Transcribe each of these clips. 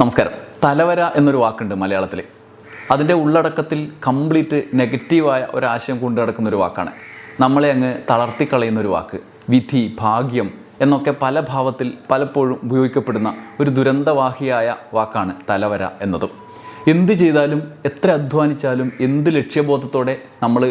നമസ്കാരം. തലവര എന്നൊരു വാക്കുണ്ട് മലയാളത്തിൽ അതിന്റെ ഉള്ളടക്കത്തിൽ കംപ്ലീറ്റ് നെഗറ്റീവായ ഒരാശയം കൊണ്ടു നടക്കുന്ന ഒരു വാക്കാണ്. നമ്മളെ അങ്ങ് തളർത്തിക്കളയുന്ന ഒരു വാക്ക്. വിധി ഭാഗ്യം എന്നൊക്കെ പല ഭാവത്തിൽ പലപ്പോഴും ഉപയോഗിക്കപ്പെടുന്ന ഒരു ദുരന്തവാഹിയായ വാക്കാണ് തലവര എന്നതും. എന്ത് ചെയ്താലും എത്ര അധ്വാനിച്ചാലും എന്ത് ലക്ഷ്യബോധത്തോടെ നമ്മൾ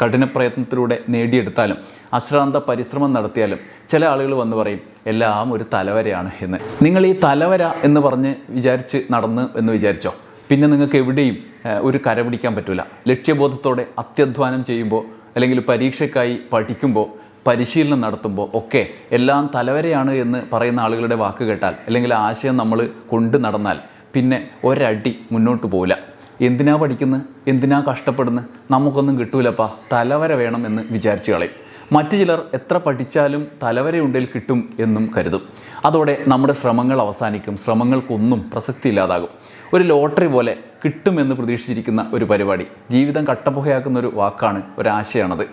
കഠിന പ്രയത്നത്തിലൂടെ നേടിയെടുത്താലും അശ്രാന്ത പരിശ്രമം നടത്തിയാലും ചില ആളുകൾ വന്ന് പറയും എല്ലാം ഒരു തലവരയാണ് എന്ന്. നിങ്ങൾ ഈ തലവര എന്ന് പറഞ്ഞ് വിചാരിച്ച് നടന്ന് എന്ന് വിചാരിച്ചോ? പിന്നെ നിങ്ങൾക്ക് എവിടെയും ഒരു കര പിടിക്കാൻ പറ്റില്ല ലക്ഷ്യബോധത്തോടെ അത്യധ്വാനം ചെയ്യുമ്പോൾ അല്ലെങ്കിൽ പരീക്ഷയ്ക്കായി പഠിക്കുമ്പോൾ പരിശീലനം നടത്തുമ്പോൾ ഒക്കെ എല്ലാം തലവരെയാണ് എന്ന് പറയുന്ന ആളുകളുടെ വാക്ക് കേട്ടാൽ അല്ലെങ്കിൽ ആശയം നമ്മൾ കൊണ്ട് നടന്നാൽ പിന്നെ ഒരടി മുന്നോട്ട് പോവില്ല എന്തിനാ പഠിക്കുന്നത് എന്തിനാ കഷ്ടപ്പെടുന്നത് നമുക്കൊന്നും കിട്ടൂലപ്പാ. തലവര വേണം എന്ന് വിചാരിച്ചു കളയും. മറ്റു ചിലർ എത്ര പഠിച്ചാലും തലവരയുണ്ടെങ്കിൽ കിട്ടും എന്നും കരുതും. അതോടെ നമ്മുടെ ശ്രമങ്ങൾ അവസാനിക്കും. ശ്രമങ്ങൾക്കൊന്നും പ്രസക്തി ഇല്ലാതാകും. ഒരു ലോട്ടറി പോലെ കിട്ടുമെന്ന് പ്രതീക്ഷിച്ചിരിക്കുന്ന ഒരു പരിപാടി. ജീവിതം കട്ടപ്പുകയാക്കുന്ന ഒരു വാക്കാണ് ഒരാശയാണത്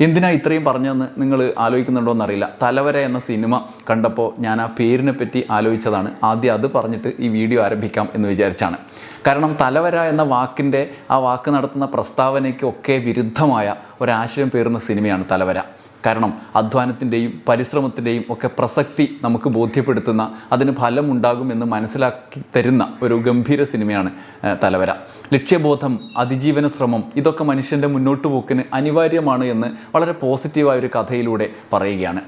എന്തിനാ ഇത്രയും പറഞ്ഞതെന്ന് നിങ്ങൾ ആലോചിക്കുന്നുണ്ടോ എന്നറിയില്ല. തലവര എന്ന സിനിമ കണ്ടപ്പോൾ ഞാൻ ആ പേരിനെ പറ്റി ആലോചിച്ചതാണ്. ആദ്യം അത് പറഞ്ഞിട്ട് ഈ വീഡിയോ ആരംഭിക്കാം എന്ന് വിചാരിച്ചാണ്. കാരണം തലവര എന്ന വാക്കിന്റെ ആ വാക്ക് നടത്തുന്ന പ്രസ്താവനയ്ക്കൊക്കെ വിരുദ്ധമായ ഒരാശയം പേറുന്ന സിനിമയാണ് തലവര. കാരണം അധ്വാനത്തിന്റെയും പരിശ്രമത്തിന്റെയും ഒക്കെ പ്രസക്തി നമുക്ക് ബോധ്യപ്പെടുത്തുന്ന അതിന് ഫലമുണ്ടാകുമെന്ന് മനസ്സിലാക്കി തരുന്ന ഒരു ഗംഭീര സിനിമയാണ് തലവര. ലക്ഷ്യബോധം അതിജീവന ശ്രമം ഇതൊക്കെ മനുഷ്യന്റെ മുന്നോട്ട് പോക്കിന് അനിവാര്യമാണ് എന്ന് വളരെ പോസിറ്റീവായ ഒരു കഥയിലൂടെ പറയുകയാണ്.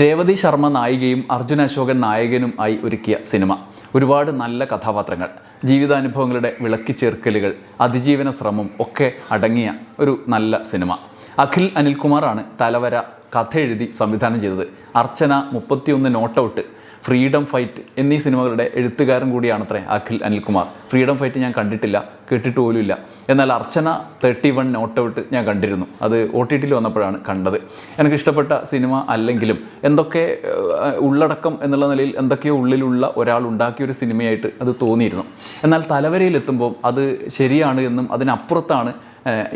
രേവതി ശർമ്മ നായികയും അർജുൻ അശോകൻ നായകനും ആയി ഒരുക്കിയ സിനിമ. ഒരുപാട് നല്ല കഥാപാത്രങ്ങൾ. ജീവിതാനുഭവങ്ങളുടെ വിളക്കിച്ചേർക്കലുകൾ അതിജീവന ശ്രമം ഒക്കെ അടങ്ങിയ ഒരു നല്ല സിനിമ. അഖിൽ അനിൽകുമാറാണ് തലവര കഥ എഴുതി സംവിധാനം ചെയ്തത്. അർച്ചന മുപ്പത്തിയൊന്ന് നോട്ടൗട്ട് ഫ്രീഡം ഫൈറ്റ് എന്നീ സിനിമകളുടെ എഴുത്തുകാരൻ കൂടിയാണത്രേ അഖിൽ അനിൽകുമാർ. ഫ്രീഡം ഫൈറ്റ് ഞാൻ കണ്ടിട്ടില്ല കേട്ടിട്ട് പോലുമില്ല എന്നാൽ Archana thirty one not out ഞാൻ കണ്ടിരുന്നു. അത് ഒ ടി ടിയിൽ വന്നപ്പോഴാണ് കണ്ടത്. എനിക്ക് ഇഷ്ടപ്പെട്ട സിനിമ അല്ലെങ്കിലും എന്തൊക്കെ ഉള്ളടക്കം എന്നുള്ള നിലയിൽ എന്തൊക്കെയോ ഉള്ളിലുള്ള ഒരാൾ ഉണ്ടാക്കിയൊരു സിനിമയായിട്ട് അത് തോന്നിയിരുന്നു. എന്നാൽ തലവരയിലെത്തുമ്പോൾ അത് ശരിയാണ് എന്നും അതിനപ്പുറത്താണ്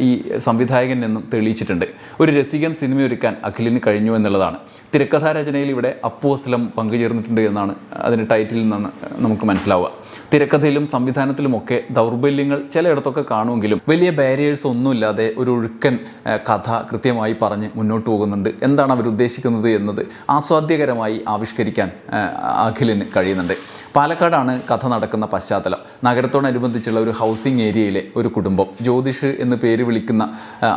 ഈ സംവിധായകൻ എന്നും തെളിയിച്ചിട്ടുണ്ട്. ഒരു രസികൻ സിനിമയൊരുക്കാൻ അഖിലിന് കഴിഞ്ഞു എന്നുള്ളതാണ്. തിരക്കഥാരചനയിൽ ഇവിടെ അപ്പു അസ്ലം പങ്കുചേർന്നിട്ടുണ്ട് എന്നാണ് അതിന്റെ ടൈറ്റിൽ നിന്നാണ് നമുക്ക് മനസ്സിലാവുക. തിരക്കഥയിലും സംവിധാനത്തിലുമൊക്കെ ദൗർബല്യങ്ങൾ ചിലയിടത്തൊക്കെ കാണുമെങ്കിലും വലിയ ബാരിയേഴ്സ് ഒന്നുമില്ലാതെ ഒരു ഒഴുക്കൻ കഥ കൃത്യമായി പറഞ്ഞ് മുന്നോട്ട് പോകുന്നുണ്ട്. എന്താണ് അവർ ഉദ്ദേശിക്കുന്നത് എന്നത് ആസ്വാദ്യകരമായി ആവിഷ്കരിക്കാൻ അഖിലിന് കഴിയുന്നുണ്ട്. പാലക്കാടാണ് കഥ നടക്കുന്ന പശ്ചാത്തലം. നഗരത്തോടനുബന്ധിച്ചുള്ള ഒരു ഹൗസിംഗ് ഏരിയയിലെ ഒരു കുടുംബം. ജ്യോതിഷ് എന്ന് പേര് വിളിക്കുന്ന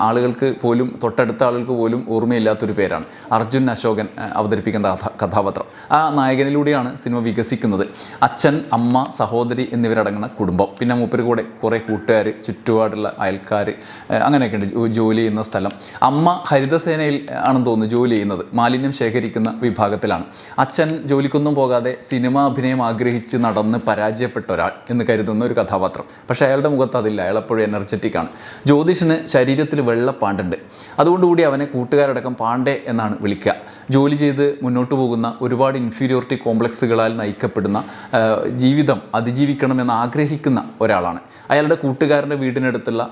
ആളുകൾക്ക് പോലും തൊട്ടടുത്ത ആളുകൾക്ക് പോലും ഓർമ്മയില്ലാത്തൊരു പേരാണ്. അർജുൻ അശോകൻ അവതരിപ്പിക്കുന്ന കഥ കഥാപാത്രം. ആ നായകനിലൂടെയാണ് സിനിമ വികസിക്കുന്നത്. അച്ഛൻ അമ്മ സഹോദരി എന്നിവരടങ്ങുന്ന കുടുംബം. പിന്നെ മൂപ്പര് കൂടെ കുറേ കൂട്ടുകാർ ചുറ്റുപാടുള്ള അയൽക്കാർ അങ്ങനെയൊക്കെ ഉണ്ട്. ജോലി ചെയ്യുന്ന സ്ഥലം. അമ്മ ഹരിതസേനയിൽ ആണെന്ന് തോന്നുന്നു ജോലി ചെയ്യുന്നത്. മാലിന്യം ശേഖരിക്കുന്ന വിഭാഗത്തിലാണ്. അച്ഛൻ ജോലിക്കൊന്നും പോകാതെ സിനിമ അഭിനയം ആഗ്രഹിച്ച് നടന്ന് പരാജയപ്പെട്ട ഒരാൾ എന്ന് കരുതുന്ന ഒരു കഥാപാത്രം. പക്ഷേ അയാളുടെ മുഖത്ത് അതില്ല. അയാൾ എപ്പോഴും എനർജറ്റിക് ആണ്. ജ്യോതിഷിന് ശരീരത്തിൽ വെള്ള പാണ്ടുണ്ട് അതുകൊണ്ടുകൂടി അവനെ കൂട്ടുകാരടക്കം പാണ്ഡെ എന്നാണ് വിളിക്കുക. ജോലി ചെയ്ത് മുന്നോട്ട് പോകുന്ന ഒരുപാട് ഇൻഫീരിയോറിറ്റി കോംപ്ലക്സുകളാൽ നയിക്കപ്പെടുന്ന ജീവിതം അതിജീവിക്കണമെന്ന് ആഗ്രഹിക്കുന്ന ഒരാളാണ്. അയാളുടെ കൂട്ടുകാരന്റെ വീടിനടുത്തുള്ള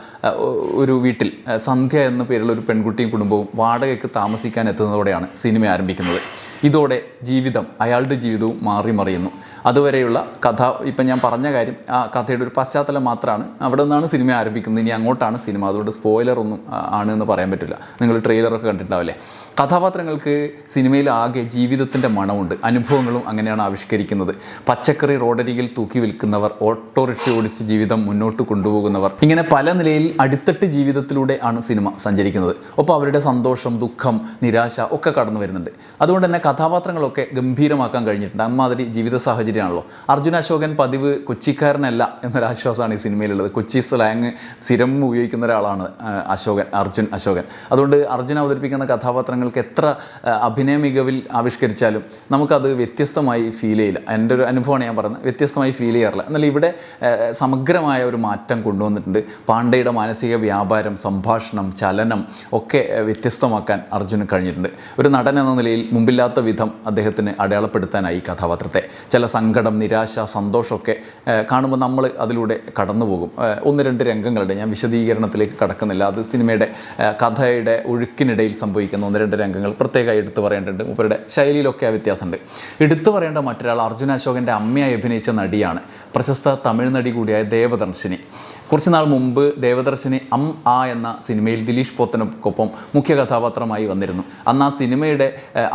ഒരു വീട്ടിൽ സന്ധ്യ എന്ന പേരുള്ള ഒരു പെൺകുട്ടിയും കുടുംബവും വാടകയ്ക്ക് താമസിക്കാൻ എത്തുന്നതോടെയാണ് സിനിമ ആരംഭിക്കുന്നത്. ഇതോടെ ജീവിതം അയാളുടെ ജീവിതവും മാറി മറിയുന്നു. അതുവരെയുള്ള കഥ ഇപ്പം ഞാൻ പറഞ്ഞ കാര്യം ആ കഥയുടെ ഒരു പശ്ചാത്തലം മാത്രമാണ്. അവിടെ നിന്നാണ് സിനിമ ആരംഭിക്കുന്നത്. ഇനി അങ്ങോട്ടാണ് സിനിമ. അതുകൊണ്ട് സ്പോയിലർ ഒന്നും ആണ് എന്ന് പറയാൻ പറ്റില്ല. നിങ്ങൾ ട്രെയിലറൊക്കെ കണ്ടിട്ടുണ്ടാവില്ലേ? കഥാപാത്രങ്ങൾക്ക് സിനിമയിൽ ആകെ ജീവിതത്തിന്റെ മണമുണ്ട്. അനുഭവങ്ങളും അങ്ങനെയാണ് ആവിഷ്കരിക്കുന്നത്. പച്ചക്കറി റോഡരികിൽ തൂക്കി വിൽക്കുന്നവർ ഓട്ടോറിക്ഷ ഓടിച്ച് ജീവിതം മുന്നോട്ട് കൊണ്ടുപോകുന്നവർ. ഇങ്ങനെ പല നിലയിൽ അടിത്തട്ട് ജീവിതത്തിലൂടെ ആണ് സിനിമ സഞ്ചരിക്കുന്നത്. ഒപ്പം അവരുടെ സന്തോഷം ദുഃഖം നിരാശ ഒക്കെ കടന്നു വരുന്നുണ്ട്. അതുകൊണ്ട് തന്നെ കഥാപാത്രങ്ങളൊക്കെ ഗംഭീരമാക്കാൻ കഴിഞ്ഞിട്ടുണ്ട്. അമ്മാതിരി ജീവിത സാഹചര്യമാണല്ലോ. അർജുന അശോകൻ പതിവ് കൊച്ചിക്കാരനല്ല എന്നൊരു ആശ്വാസമാണ് ഈ സിനിമയിലുള്ളത്. കൊച്ചി സ്ലാങ് സ്ഥിരം ഉപയോഗിക്കുന്ന ഒരാളാണ് അശോകൻ അർജുൻ അശോകൻ. അതുകൊണ്ട് അർജുൻ അവതരിപ്പിക്കുന്ന കഥാപാത്രങ്ങൾക്ക് എത്ര അഭിനയ മികവിൽ ആവിഷ്കരിച്ചാലും നമുക്കത് വ്യത്യസ്തമായി ഫീൽ ചെയ്യില്ല. എന്റെ ഒരു അനുഭവമാണ് ഞാൻ പറയുന്നത്. വ്യത്യസ്തമായി ഫീൽ ചെയ്യാറില്ല. എന്നാൽ ഇവിടെ സമഗ്രമായ ഒരു മാറ്റം കൊണ്ടുവന്നിട്ടുണ്ട്. പാണ്ഡയുടെ മാനസിക വ്യാപാരം സംഭാഷണം ചലനം ഒക്കെ വ്യത്യസ്തമാക്കാൻ അർജുന് കഴിഞ്ഞിട്ടുണ്ട്. ഒരു നടൻ എന്ന നിലയിൽ മുമ്പില്ലാത്ത വിധം അദ്ദേഹത്തിന് അടയാളപ്പെടുത്താനായി കഥാപാത്രത്തെ. ചില സങ്കടം നിരാശ സന്തോഷമൊക്കെ കാണുമ്പോൾ നമ്മൾ അതിലൂടെ കടന്നു പോകും ഒന്ന് രണ്ട് രംഗങ്ങളുടെ ഞാൻ വിശദീകരണത്തിലേക്ക് കടക്കുന്നില്ല. അത് സിനിമയുടെ കഥയുടെ ഒഴുക്കിനിടയിൽ സംഭവിക്കുന്ന ഒന്ന് രണ്ട് രംഗങ്ങൾ പ്രത്യേകമായി എടുത്തു പറയേണ്ടതുണ്ട്. മൂപ്പരുടെ ശൈലിയിലൊക്കെ ആ വ്യത്യാസമുണ്ട്. എടുത്തു പറയേണ്ട മറ്റൊരാൾ അർജുന അശോകന്റെ അമ്മയായി അഭിനയിച്ച നടിയാണ് പ്രശസ്ത തമിഴ് നടി കൂടിയായ ദേവദർശിനി. കുറച്ച് നാൾ മുമ്പ് ദേവദർശിനി അം ആ എന്ന സിനിമയിൽ ദിലീഷ് പോത്തനൊപ്പം മുഖ്യ കഥാപാത്രമായി വന്നിരുന്നു. അന്ന് ആ സിനിമയുടെ ഏഹ്,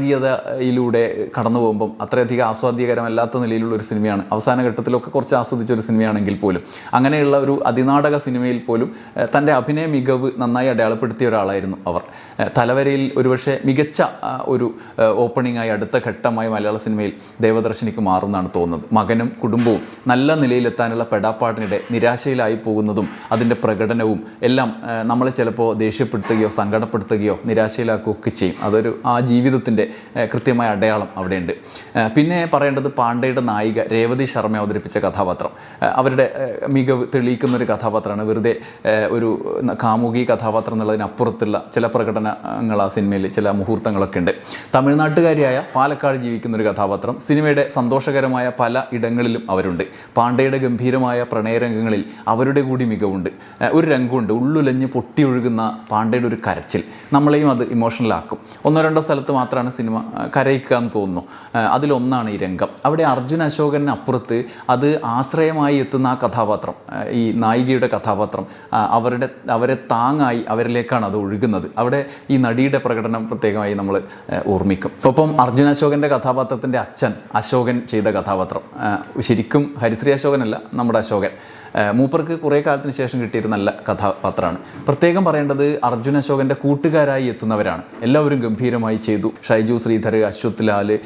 അതിനാടകീയതയിലൂടെ കടന്നു പോകുമ്പം അത്രയധികം ആസ്വാദ്യകരമല്ലാത്ത നിലയിലുള്ള ഒരു സിനിമയാണ്. അവസാന ഘട്ടത്തിലൊക്കെ കുറച്ച് ആസ്വദിച്ച ഒരു സിനിമയാണെങ്കിൽ പോലും. അങ്ങനെയുള്ള ഒരു അതിനാടക സിനിമയിൽ പോലും തന്റെ അഭിനയ മികവ് നന്നായി അടയാളപ്പെടുത്തിയ ഒരാളായിരുന്നു അവർ. തലവരയിൽ ഒരുപക്ഷെ മികച്ച ഒരു ഓപ്പണിങ്ങായി അടുത്ത ഘട്ടമായി മലയാള സിനിമയിൽ ദേവദർശിനിക്ക് മാറുമെന്നാണ് തോന്നുന്നത്. മകനും കുടുംബവും നല്ല നിലയിലെത്താനുള്ള പെടാപ്പാടിനിടെ നിരാശയിലായി പോകുന്നതും അതിന്റെ പ്രകടനവും എല്ലാം നമ്മളെ ചിലപ്പോൾ ദേഷ്യപ്പെടുത്തുകയോ സങ്കടപ്പെടുത്തുകയോ നിരാശയിലാക്കുകയൊക്കെ ചെയ്യും. അതൊരു ആ ജീവിതത്തിന്റെ കൃത്യമായ അടയാളം അവിടെയുണ്ട്. പിന്നെ പറയേണ്ടത് പാണ്ഡയുടെ നായിക രേവതി ശർമ്മ അവതരിപ്പിച്ച കഥാപാത്രം. അവരുടെ മികവ് തെളിയിക്കുന്ന ഒരു കഥാപാത്രമാണ്. വെറുതെ ഒരു കാമുകി കഥാപാത്രം എന്നുള്ളതിനപ്പുറത്തുള്ള ചില പ്രകടനങ്ങൾ ആ സിനിമയിൽ ചില മുഹൂർത്തങ്ങളൊക്കെ ഉണ്ട്. തമിഴ്നാട്ടുകാരിയായ പാലക്കാട് ജീവിക്കുന്ന ഒരു കഥാപാത്രം. സിനിമയുടെ സന്തോഷകരമായ പല ഇടങ്ങളിലും അവരുണ്ട്. പാണ്ഡയുടെ ഗംഭീരമായ പ്രണയരംഗങ്ങളിൽ അവരുടെ കൂടി മികവുണ്ട്. ഒരു രംഗമുണ്ട്. ഉള്ളുലഞ്ഞ് പൊട്ടിയൊഴുകുന്ന പാണ്ഡയുടെ ഒരു കരച്ചിൽ. നമ്മളെയും അത് ഇമോഷണലാക്കും ഒന്നോ രണ്ടോ സ്ഥലത്ത് മാത്രമാണ് സിനിമ കരയിക്കുക എന്ന് തോന്നുന്നു. അതിലൊന്നാണ് ഈ രംഗം. അവിടെ അർജുൻ അശോകന് അപ്പുറത്ത് അത് ആശ്രയമായി എത്തുന്ന ആ കഥാപാത്രം ഈ നായികയുടെ കഥാപാത്രം അവരുടെ അവരെ താങ്ങായി അവരിലേക്കാണ് അത് ഒഴുകുന്നത്. അവിടെ ഈ നടിയുടെ പ്രകടനം പ്രത്യേകമായി നമ്മൾ ഓർമ്മിക്കും. ഒപ്പം അർജുൻ അശോകന്റെ കഥാപാത്രത്തിന്റെ അച്ഛൻ അശോകൻ ചെയ്ത കഥാപാത്രം. ശരിക്കും ഹരിശ്രീ അശോകനല്ല നമ്മുടെ അശോകൻ. മൂപ്പർക്ക് കുറേ കാലത്തിന് ശേഷം കിട്ടിയൊരു നല്ല കഥാപാത്രമാണ്. പ്രത്യേകം പറയേണ്ടത് അർജുൻ അശോകന്റെ കൂട്ടുകാരായി എത്തുന്നവരാണ്. എല്ലാവരും ഗംഭീരമായി ചെയ്തു. ഷൈജു ശ്രീധർ അശ്വത് ലാൽ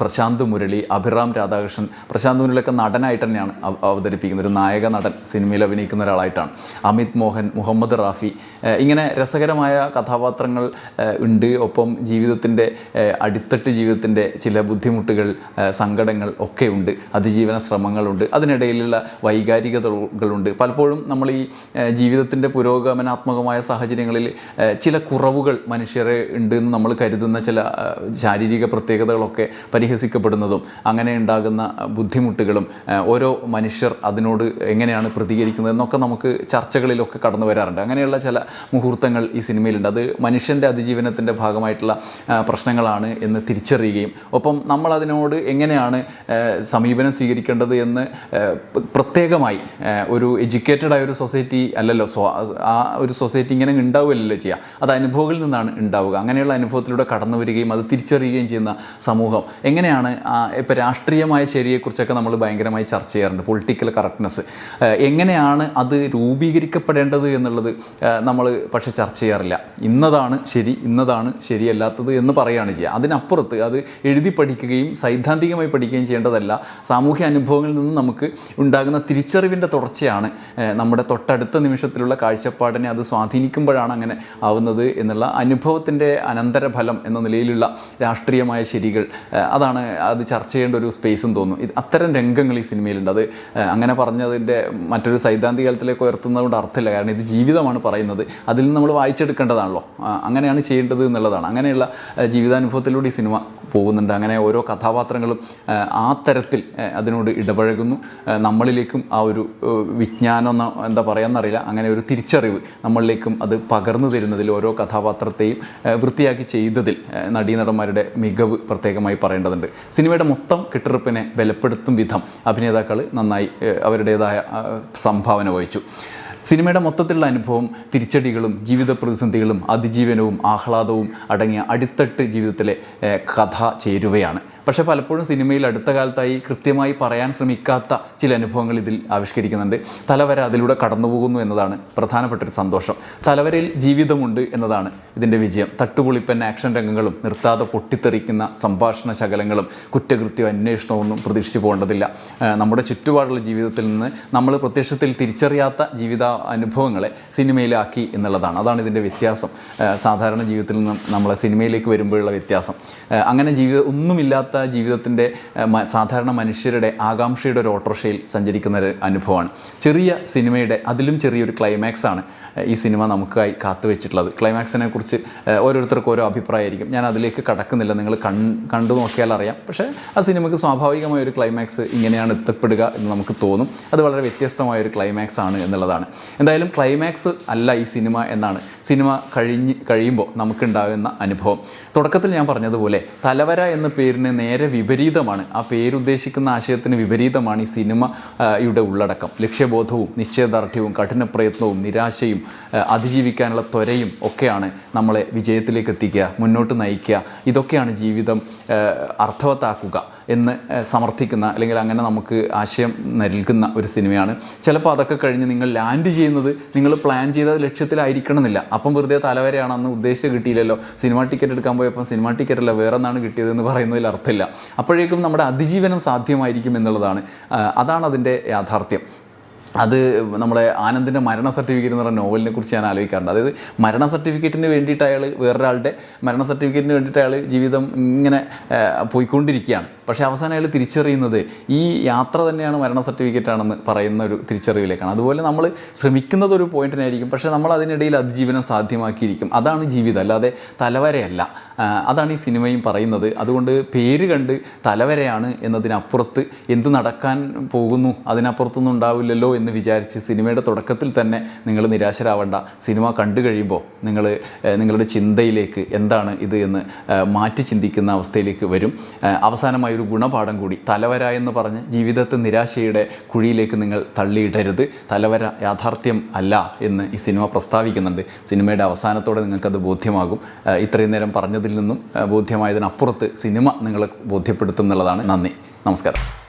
പ്രശാന്ത് മുരളി അഭിറാം രാധാകൃഷ്ണൻ. പ്രശാന്ത് മുരളിയൊക്കെ നടനായിട്ട് തന്നെയാണ് അവ- അവതരിപ്പിക്കുന്നത് ഒരു നായക നടൻ സിനിമയിൽ അഭിനയിക്കുന്ന ഒരാളായിട്ടാണ്. അമിത് മോഹൻ മുഹമ്മദ് റാഫി. ഇങ്ങനെ രസകരമായ കഥാപാത്രങ്ങൾ ഉണ്ട്. ഒപ്പം ജീവിതത്തിന്റെ അടിത്തട്ട് ജീവിതത്തിന്റെ ചില ബുദ്ധിമുട്ടുകൾ സങ്കടങ്ങൾ ഒക്കെ ഉണ്ട്. അതിജീവന ശ്രമങ്ങളുണ്ട്. അതിനിടയിലുള്ള വൈകാരികതകളുണ്ട് പലപ്പോഴും നമ്മൾ ഈ ജീവിതത്തിന്റെ പുരോഗമനാത്മകമായ സാഹചര്യങ്ങളിൽ ചില കുറവുകൾ മനുഷ്യരെ ഉണ്ട് എന്ന് നമ്മൾ കരുതുന്ന ചില ശാരീരിക പ്രത്യേകതകളൊക്കെ പരിഹസിക്കപ്പെടുന്നതും അങ്ങനെ ഉണ്ടാകുന്ന ബുദ്ധിമുട്ടുകളും ഓരോ മനുഷ്യർ അതിനോട് എങ്ങനെയാണ് പ്രതികരിക്കുന്നത് എന്നൊക്കെ നമുക്ക് ചർച്ചകളിലൊക്കെ കടന്നു വരാറുണ്ട്. അങ്ങനെയുള്ള ചില മുഹൂർത്തങ്ങൾ ഈ സിനിമയിലുണ്ട്. അത് മനുഷ്യന്റെ അതിജീവനത്തിന്റെ ഭാഗമായിട്ടുള്ള പ്രശ്നങ്ങളാണ് എന്ന് തിരിച്ചറിയുകയും ഒപ്പം നമ്മൾ അതിനോട് എങ്ങനെയാണ് സമീപനം സ്വീകരിക്കേണ്ടത് എന്ന് പ്രത്യേകമായി ഒരു എഡ്യൂക്കേറ്റഡ് ആയ ഒരു സൊസൈറ്റി അല്ലല്ലോ. സോ ആ ഒരു സൊസൈറ്റി ഇങ്ങനെ ഉണ്ടാവുകയല്ലോ ചെയ്യുക അത് അനുഭവങ്ങളിൽ നിന്നാണ് ഉണ്ടാവുക അങ്ങനെയുള്ള അനുഭവത്തിലൂടെ കടന്നു വരികയും അത് തിരിച്ചറിയുകയും ചെയ്യുന്ന സമൂഹം. എങ്ങനെയാണ് ഇപ്പോൾ രാഷ്ട്രീയമായ ശരിയെക്കുറിച്ചൊക്കെ നമ്മൾ ഭയങ്കരമായി ചർച്ച ചെയ്യാറുണ്ട്. പൊളിറ്റിക്കൽ കറക്റ്റ്നെസ് എങ്ങനെയാണ് അത് രൂപീകരിക്കപ്പെടേണ്ടത് എന്നുള്ളത് നമ്മൾ പക്ഷെ ചർച്ച ചെയ്യാറില്ല. ഇന്നതാണ് ശരി ഇന്നതാണ് ശരിയല്ലാത്തത് എന്ന് പറയുകയാണ് ചെയ്യുക അതിനപ്പുറത്ത് അത് എഴുതി പഠിക്കുകയും സൈദ്ധാന്തികമായി പഠിക്കുകയും ചെയ്യേണ്ടതല്ല. സാമൂഹ്യ അനുഭവങ്ങളിൽ നിന്ന് നമുക്ക് ഉണ്ടാകുന്ന തിരിച്ചറിവിന്റെ തുടർച്ചയാണ്. നമ്മുടെ തൊട്ടടുത്ത നിമിഷത്തിലുള്ള കാഴ്ചപ്പാടിനെ അത് സ്വാധീനിക്കുമ്പോഴാണ് അങ്ങനെ ആവുന്നത് എന്നുള്ള അനുഭവത്തിന്റെ അനന്തരഫലം എന്ന നിലയിലുള്ള രാഷ്ട്രീയമായ ശരികൾ. അതാണ് അത് ചർച്ച ചെയ്യേണ്ട ഒരു സ്പേസും തോന്നുന്നു. അത്തരം രംഗങ്ങൾ ഈ സിനിമയിലുണ്ട്. അത് അങ്ങനെ പറഞ്ഞതിന്റെ മറ്റൊരു സൈദ്ധാന്തികലത്തിലേക്ക് ഉയർത്തുന്നതുകൊണ്ട് അർത്ഥമില്ല. കാരണം ഇത് ജീവിതമാണ് പറയുന്നത്. അതിൽ നിന്ന് നമ്മൾ വായിച്ചെടുക്കേണ്ടതാണല്ലോ. അങ്ങനെയാണ് ചെയ്യേണ്ടത് എന്നുള്ളതാണ്. അങ്ങനെയുള്ള ജീവിതാനുഭവത്തിലൂടെ ഈ സിനിമ പോകുന്നുണ്ട്. അങ്ങനെ ഓരോ കഥാപാത്രങ്ങളും ആ തരത്തിൽ അതിനോട് ഇടപഴകുന്നു. നമ്മളിലേക്കും ആ ഒരു വിജ്ഞാനം എന്താ പറയാന്നറിയില്ല. അങ്ങനെ ഒരു തിരിച്ചറിവ് നമ്മളിലേക്കും അത് പകർന്നു തരുന്നതിൽ ഓരോ കഥാപാത്രത്തെയും വൃത്തിയാക്കി ചെയ്തതിൽ നടീനടന്മാരുടെ മികവ് പ്രത്യേകമായി പറയേണ്ടതുണ്ട്. സിനിമയുടെ മൊത്തം കെട്ടുറപ്പിനെ ബലപ്പെടുത്തും വിധം അഭിനേതാക്കൾ നന്നായി അവരുടേതായ സംഭാവന വഹിച്ചു. സിനിമയുടെ മൊത്തത്തിലുള്ള അനുഭവം തിരിച്ചടികളും ജീവിത പ്രതിസന്ധികളും അതിജീവനവും ആഹ്ലാദവും അടങ്ങിയ അടിത്തട്ട് ജീവിതത്തിലെ കഥ ചേരുവയാണ്. പക്ഷേ പലപ്പോഴും സിനിമയിൽ അടുത്ത കാലത്തായി കൃത്യമായി പറയാൻ ശ്രമിക്കാത്ത ചില അനുഭവങ്ങൾ ഇതിൽ ആവിഷ്കരിക്കുന്നുണ്ട്. തലവര അതിലൂടെ കടന്നു പോകുന്നു എന്നതാണ് പ്രധാനപ്പെട്ടൊരു സന്തോഷം. തലവരയിൽ ജീവിതമുണ്ട് എന്നതാണ് ഇതിന്റെ വിജയം. തട്ടുപൊളിപ്പൻ ആക്ഷൻ രംഗങ്ങളും നിർത്താതെ പൊട്ടിത്തെറിക്കുന്ന സംഭാഷണ ശകലങ്ങളും കുറ്റകൃത്യം അന്വേഷണമൊന്നും പ്രതീക്ഷിച്ചു പോകേണ്ടതില്ല. നമ്മുടെ ചുറ്റുപാടുള്ള ജീവിതത്തിൽ നിന്ന് നമ്മൾ പ്രത്യക്ഷത്തിൽ തിരിച്ചറിയാത്ത ജീവിത അനുഭവങ്ങളെ സിനിമയിലാക്കി എന്നുള്ളതാണ്. അതാണ് ഇതിന്റെ വ്യത്യാസം. സാധാരണ ജീവിതത്തിൽ നിന്നും നമ്മൾ സിനിമയിലേക്ക് വരുമ്പോഴുള്ള വ്യത്യാസം. അങ്ങനെ ജീവിത ഒന്നുമില്ലാത്ത ജീവിതത്തിന്റെ സാധാരണ മനുഷ്യരുടെ ആകാംക്ഷയുടെ ഒരു ഓട്ടോറിക്ഷയിൽ സഞ്ചരിക്കുന്ന ഒരു അനുഭവമാണ്. ചെറിയ സിനിമയുടെ അതിലും ചെറിയൊരു ക്ലൈമാക്സ് ആണ് ഈ സിനിമ നമുക്കായി കാത്തുവെച്ചിട്ടുള്ളത്. ക്ലൈമാക്സിനെ കുറിച്ച് ഓരോരുത്തർക്കും ഓരോ അഭിപ്രായമായിരിക്കും. ഞാൻ അതിലേക്ക് കടക്കുന്നില്ല. നിങ്ങൾ കൺ കണ്ടു നോക്കിയാൽ അറിയാം. പക്ഷേ ആ സിനിമയ്ക്ക് സ്വാഭാവികമായ ഒരു ക്ലൈമാക്സ് ഇങ്ങനെയാണ് എത്തപ്പെടുക എന്ന് നമുക്ക് തോന്നും. അത് വളരെ വ്യത്യസ്തമായ ഒരു ക്ലൈമാക്സ് ആണ് എന്നുള്ളതാണ്. എന്തായാലും ക്ലൈമാക്സ് അല്ല ഈ സിനിമ എന്നാണ്. സിനിമ കഴിഞ്ഞ് കഴിയുമ്പോൾ നമുക്കുണ്ടാകുന്ന അനുഭവം. തുടക്കത്തിൽ ഞാൻ പറഞ്ഞതുപോലെ തലവര എന്ന പേരിന് നേരെ വിപരീതമാണ്. ആ പേരുദ്ദേശിക്കുന്ന ആശയത്തിന് വിപരീതമാണ് ഈ സിനിമയുടെ യുടെ ഉള്ളടക്കം. ലക്ഷ്യബോധവും നിശ്ചയദാർഢ്യവും കഠിനപ്രയത്നവും നിരാശയും അതിജീവിക്കാനുള്ള ത്വരയും ഒക്കെയാണ് നമ്മളെ വിജയത്തിലേക്ക് എത്തിക്കുക മുന്നോട്ട് നയിക്കുക. ഇതൊക്കെയാണ് ജീവിതം അർത്ഥവത്താക്കുക എന്ന് സമർത്ഥിക്കുന്ന അല്ലെങ്കിൽ അങ്ങനെ നമുക്ക് ആശയം നൽകുന്ന ഒരു സിനിമയാണ്. ചിലപ്പോൾ അതൊക്കെ കഴിഞ്ഞ് നിങ്ങൾ ലാൻഡ് ചെയ്യുന്നത് നിങ്ങൾ പ്ലാൻ ചെയ്ത ലക്ഷ്യത്തിലായിരിക്കണമെന്നില്ല. അപ്പം വെറുതെ തലവരെയാണ് അന്ന് ഉദ്ദേശിച്ച് കിട്ടിയില്ലല്ലോ. സിനിമ ടിക്കറ്റ് എടുക്കാൻ പോയപ്പോൾ സിനിമ ടിക്കറ്റ് അല്ല വേറെ ഒന്നാണ് കിട്ടിയതെന്ന് പറയുന്നതിൽ അർത്ഥമില്ല. അപ്പോഴേക്കും നമ്മുടെ അതിജീവനം സാധ്യമായിരിക്കും എന്നുള്ളതാണ്. അതാണ് അതിന്റെ യാഥാർത്ഥ്യം. അത് നമ്മുടെ ആനന്ദിന്റെ മരണ സർട്ടിഫിക്കറ്റ് എന്ന് പറഞ്ഞ നോവലിനെ കുറിച്ച് ഞാൻ ആലോചിക്കാറുണ്ട്. അതായത് മരണ സർട്ടിഫിക്കറ്റിന് വേണ്ടിയിട്ട് അയാൾ വേറൊരാളുടെ മരണ സർട്ടിഫിക്കറ്റിന് വേണ്ടിയിട്ട് അയാൾ ജീവിതം ഇങ്ങനെ പോയിക്കൊണ്ടിരിക്കുകയാണ്. പക്ഷേ അവസാനം അയാൾ തിരിച്ചറിയുന്നത് ഈ യാത്ര തന്നെയാണ് മരണ സർട്ടിഫിക്കറ്റ് ആണെന്ന് പറയുന്ന ഒരു തിരിച്ചറിവിലേക്കാണ്. അതുപോലെ നമ്മൾ ശ്രമിക്കുന്നത് ഒരു പോയിന്റിനായിരിക്കും പക്ഷേ നമ്മൾ അതിനിടയിൽ അതിജീവനം സാധ്യമാക്കിയിരിക്കും. അതാണ് ജീവിതം. അല്ലാതെ തലവരയല്ല. അതാണ് ഈ സിനിമയും പറയുന്നത്. അതുകൊണ്ട് പേര് കണ്ട് തലവരയാണ് എന്നതിനപ്പുറത്ത് എന്ത് നടക്കാൻ പോകുന്നു അതിനപ്പുറത്തൊന്നും ഉണ്ടാവില്ലല്ലോ എന്ന് വിചാരിച്ച് സിനിമയുടെ തുടക്കത്തിൽ തന്നെ നിങ്ങൾ നിരാശരാവേണ്ട. സിനിമ കണ്ടു കഴിയുമ്പോൾ നിങ്ങൾ നിങ്ങളുടെ ചിന്തയിലേക്ക് എന്താണ് ഇത് എന്ന് മാറ്റി ചിന്തിക്കുന്ന അവസ്ഥയിലേക്ക് വരും. അവസാനമായി ഒരു ഗുണപാഠം കൂടി. തലവര എന്ന് പറഞ്ഞ് ജീവിതത്തെ നിരാശയുടെ കുഴിയിലേക്ക് നിങ്ങൾ തള്ളിയിടരുത്. തലവര യാഥാർത്ഥ്യം അല്ല എന്ന് ഈ സിനിമ പ്രസ്താവിക്കുന്നുണ്ട്. സിനിമയുടെ അവസാനത്തോടെ നിങ്ങൾക്കത് ബോധ്യമാകും. ഇത്രയും നേരം പറഞ്ഞതിൽ നിന്നും ബോധ്യമായതിനപ്പുറത്ത് സിനിമ നിങ്ങളെ ബോധ്യപ്പെടുത്തും എന്നുള്ളതാണ്. നന്ദി. നമസ്കാരം.